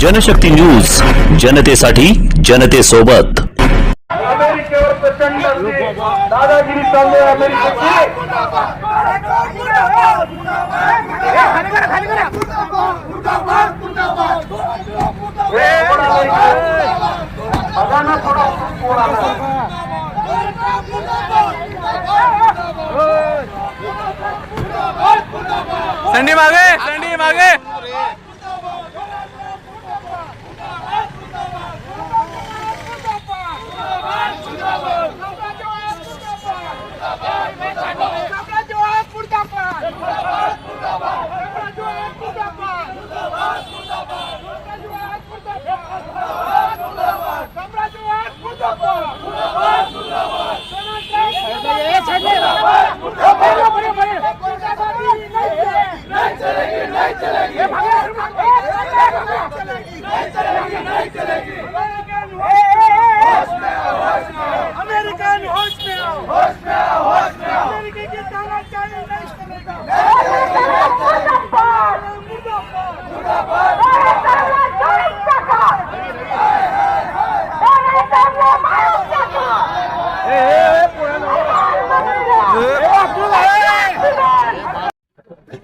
Janshakti news थोडा कोण आला. संडी मागे संडी मागे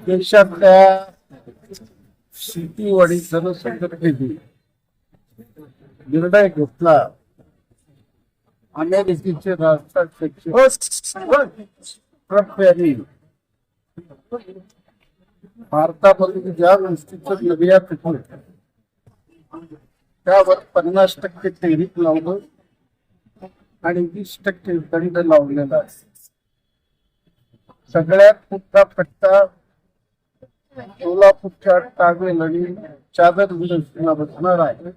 देशातल्या शेतीवाढीचं जनसंघटनेने निर्णय घेतला अमेरिकेचे राष्ट्राध्यक्ष ट्रम्प यांनी भारतामध्ये ज्या गोष्टीचं निर्यात होतं त्यावर पन्नास टक्के टेरिफ लावलं आणि वीस टक्के दंड लावलेला आहे. सगळ्यात मोठा फटका सोलापूरच्या टावेल आणि चादर इंडस्ट्रीला बसणार आहे.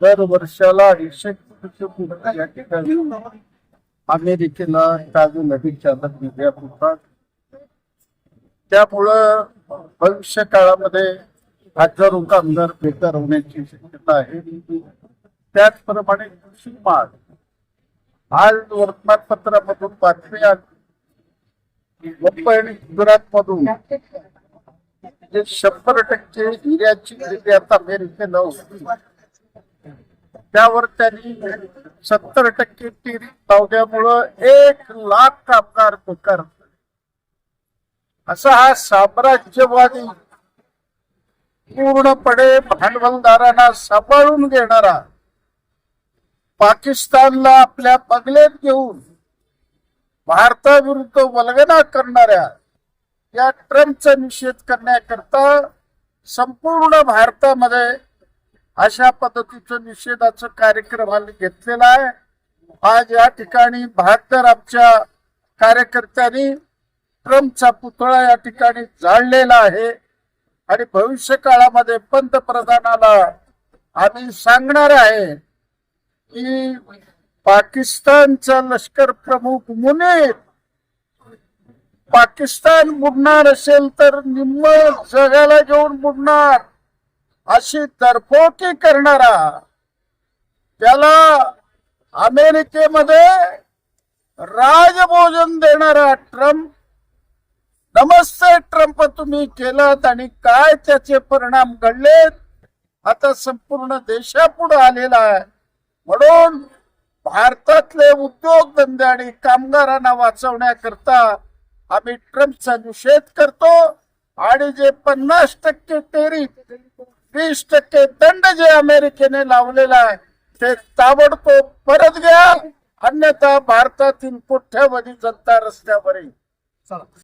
दर वर्षाला अडीचशे कोटी या ठिकाणी अमेरिकेला टावेल आणि चादर निर्यात होतात त्यामुळं भविष्य काळामध्ये हजारो कामगार बेकार होण्याची शक्यता आहे. त्याचप्रमाणे कृषी माल. आज वर्तमानपत्रामधून बातमी आली मुंबई आणि गुजरात मधून जे शंभर टक्के हिऱ्याची निर्यात अमेरिकेला होती त्यावर त्यांनी सत्तर टक्के टेरिफ लावल्यामुळं एक लाख कामगार बेकार असा हा साम्राज्यवादी पूर्णपणे भांडवलदारांना सांभाळून घेणारा पाकिस्तानला आपल्या पगलेत घेऊन भारताविरुद्ध वल्गना करणाऱ्या या ट्रम्पचा निषेध करण्याकरता संपूर्ण भारतामध्ये अशा पद्धतीचं निषेधाचं कार्यक्रम आम्ही घेतलेला आहे. आज या ठिकाणी बहात्तर आमच्या कार्यकर्त्यांनी ट्रम्पचा पुतळा या ठिकाणी जाळलेला आहे. आणि भविष्य काळामध्ये पंतप्रधानाला आम्ही सांगणार आहे की पाकिस्तानचा लष्कर प्रमुख मुनीर पाकिस्तान बुडणार असेल तर निम्म जगाला घेऊन बुडणार अशी तरफोकी करणारा त्याला अमेरिकेमध्ये राजभोजन देणारा ट्रम्प नमस्ते ट्रम्प तुम्ही केलात आणि काय त्याचे परिणाम घडलेत? आता संपूर्ण देशापुढे आलेला आहे. म्हणून भारतातले उद्योगधंदे आणि कामगारांना वाचवण्याकरता आम्ही ट्रम्पचा निषेध करतो आणि जे पन्नास टक्के टेरिफ वीस टक्के दंड जे अमेरिकेने लावलेला आहे ते ताबडतोब परत घ्या. अन्यथा भारतातील कोठ्यावधी जनता रस्त्यावर येईल